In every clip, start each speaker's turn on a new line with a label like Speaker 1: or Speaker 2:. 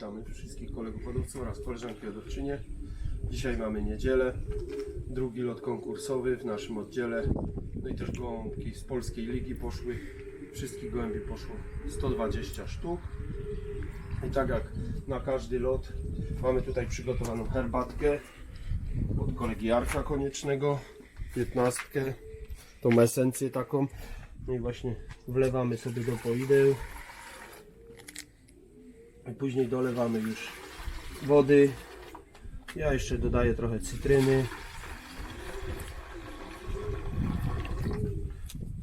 Speaker 1: Witamy wszystkich kolegów hodowców oraz koleżanki hodowczynie. Dzisiaj mamy niedzielę, drugi lot konkursowy w naszym oddziale. No i też gołąbki z polskiej ligi poszły. Wszystkich gołębi poszło 120 sztuk. I tak jak na każdy lot mamy tutaj przygotowaną herbatkę od kolegi Jarka Koniecznego, 15, tą esencję taką. No i właśnie wlewamy sobie do poideł. Później dolewamy już wody. Ja jeszcze dodaję trochę cytryny.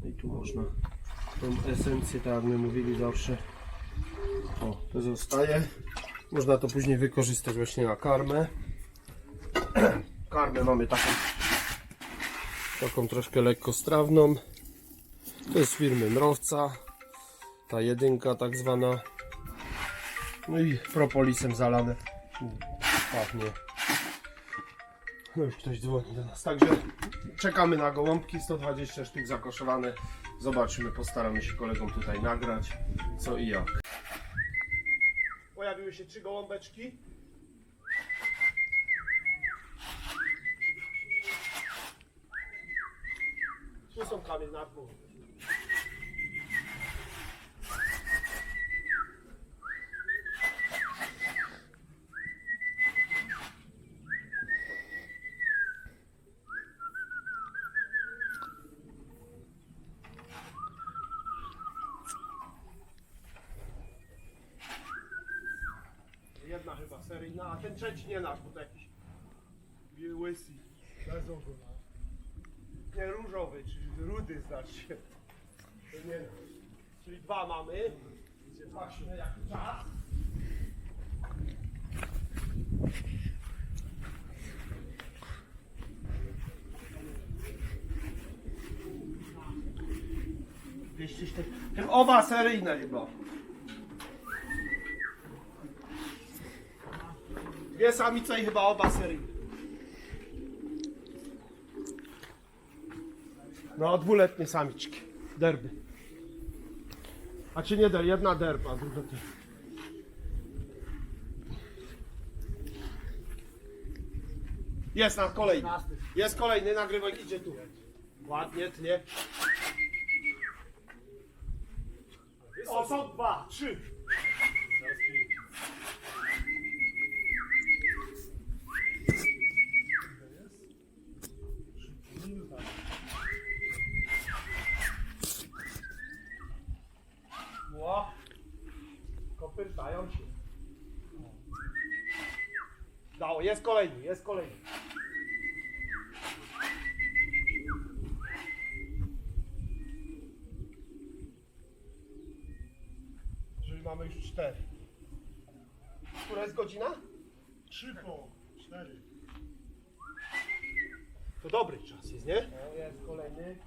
Speaker 1: I tu można tą esencję, tak jak my mówili zawsze. O, to zostaje. Można to później wykorzystać właśnie na karmę. Karmę mamy taką, taką troszkę lekkostrawną. To jest firmy Mrowca. Ta jedynka tak zwana. No i propolisem zalane. Pachnie. No już ktoś dzwoni do nas. Także czekamy na gołąbki. 120 sztuk zakoszowane. Zobaczymy, postaramy się kolegom tutaj nagrać co i jak. Pojawiły się trzy gołąbeczki. Tu są kamień na dół. Jedna chyba seryjna, a ten trzeci nie nasz, bo to jakiś łysy. Bez ogona. Nie różowy, czy rudy znaczy. To nie nasz. Czyli dwa mamy. Patrzmy jaki czas. Tym oba seryjne chyba. Dwie samice i chyba oba seryjne. No, dwuletnie samiczki. Derby. A czy nie der, jedna derba, druga ty. Jest na kolejny. Jest kolejny, nagrywaj, idzie tu. Ładnie, tnie. O, są dwa, trzy. Ło. Kopytają się. Dało, jest kolejny, jest kolejny. Czyli mamy już cztery. Która jest godzina?
Speaker 2: Trzy po cztery.
Speaker 1: To dobry czas jest, nie? O, jest kolejny.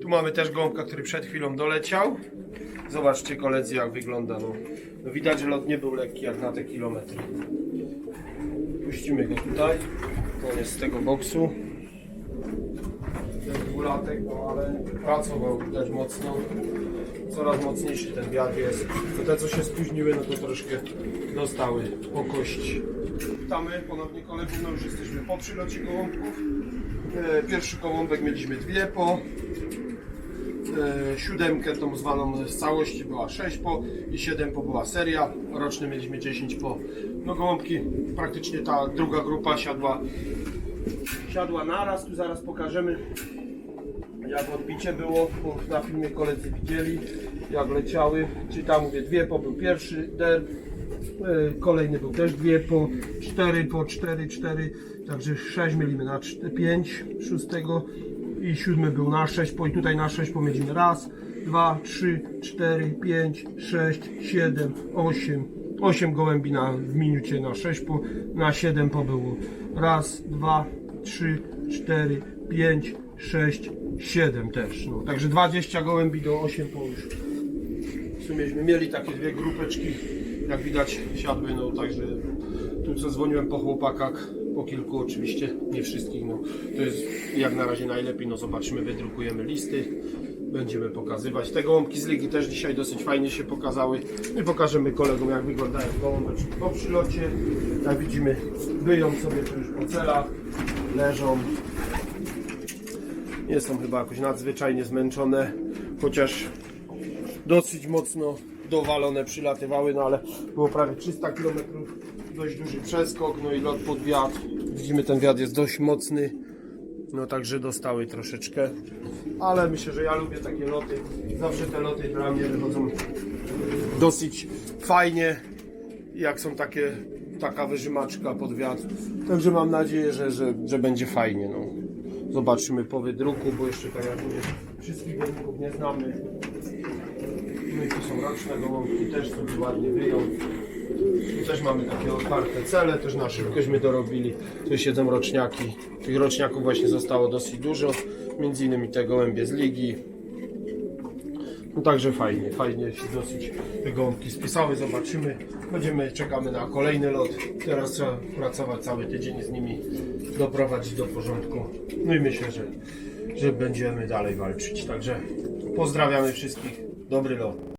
Speaker 1: Tu mamy też gąbka, który przed chwilą doleciał. Zobaczcie koledzy jak wygląda. No. No widać, że lot nie był lekki jak na te kilometry. Puścimy go tutaj. On jest z tego boksu. Ten dwulatek, no ale pracował widać mocno. Coraz mocniejszy ten wiatr jest. To te co się spóźniły, no to troszkę dostały po kości. Witamy ponownie kolegów, no już jesteśmy po przylocie gołąbków. E, Pierwszy gołąbek mieliśmy dwie po. E, Siódemkę tą zwaną z całości była 6 po i 7 po była seria. Roczny mieliśmy 10 po. No gołąbki, praktycznie ta druga grupa siadła siadła naraz, tu zaraz pokażemy jak odbicie było, na filmie koledzy widzieli jak leciały, czyli tam mówię dwie po był pierwszy derb, e, kolejny był też dwie po, cztery po, cztery, cztery, także sześć mieliśmy na czt- pięć, szóstego i siódmy był na sześć po i tutaj na sześć po mieliśmy raz, dwa, trzy, cztery, pięć, sześć, siedem, osiem, osiem gołębi na, w minucie na sześć po, na siedem po było raz, dwa, trzy, cztery, pięć, sześć, siedem też, no, także 20 gołębi do 8 po już w sumieśmy mieli takie dwie grupeczki, jak widać siadły, no także tu co dzwoniłem po chłopakach, po kilku oczywiście, nie wszystkich, no to jest jak na razie najlepiej, no zobaczymy, wydrukujemy listy, będziemy pokazywać. Te gołąbki z ligi też dzisiaj dosyć fajnie się pokazały i pokażemy kolegom jak wyglądają gołąbeczki po przylocie. Jak widzimy, wyją sobie tu już po celach, leżą, nie są chyba jakoś nadzwyczajnie zmęczone, chociaż dosyć mocno dowalone przylatywały, no ale było prawie 300 km, dość duży przeskok, no i lot pod wiatr. Widzimy ten wiatr jest dość mocny, no także dostały troszeczkę, ale myślę, że ja lubię takie loty, zawsze te loty dla mnie wychodzą dosyć fajnie, jak są takie, taka wyżymaczka pod wiatr, także mam nadzieję, że, że, że będzie fajnie, no. Zobaczymy po wydruku, bo jeszcze tak jak mówię, wszystkich wydruków nie znamy. No i tu są roczne gołąbki, też sobie ładnie wyją. Tu też mamy takie otwarte cele, też na szybkośmy dorobili. Tu siedzą roczniaki. Tych roczniaków właśnie zostało dosyć dużo. Między innymi te gołębie z ligi. No także fajnie, fajnie się dosyć te gołąbki spisały, zobaczymy. Będziemy, czekamy na kolejny lot. Teraz trzeba pracować cały tydzień z nimi, doprowadzić do porządku. No i myślę, że, że będziemy dalej walczyć. Także pozdrawiamy wszystkich. Dobry lot.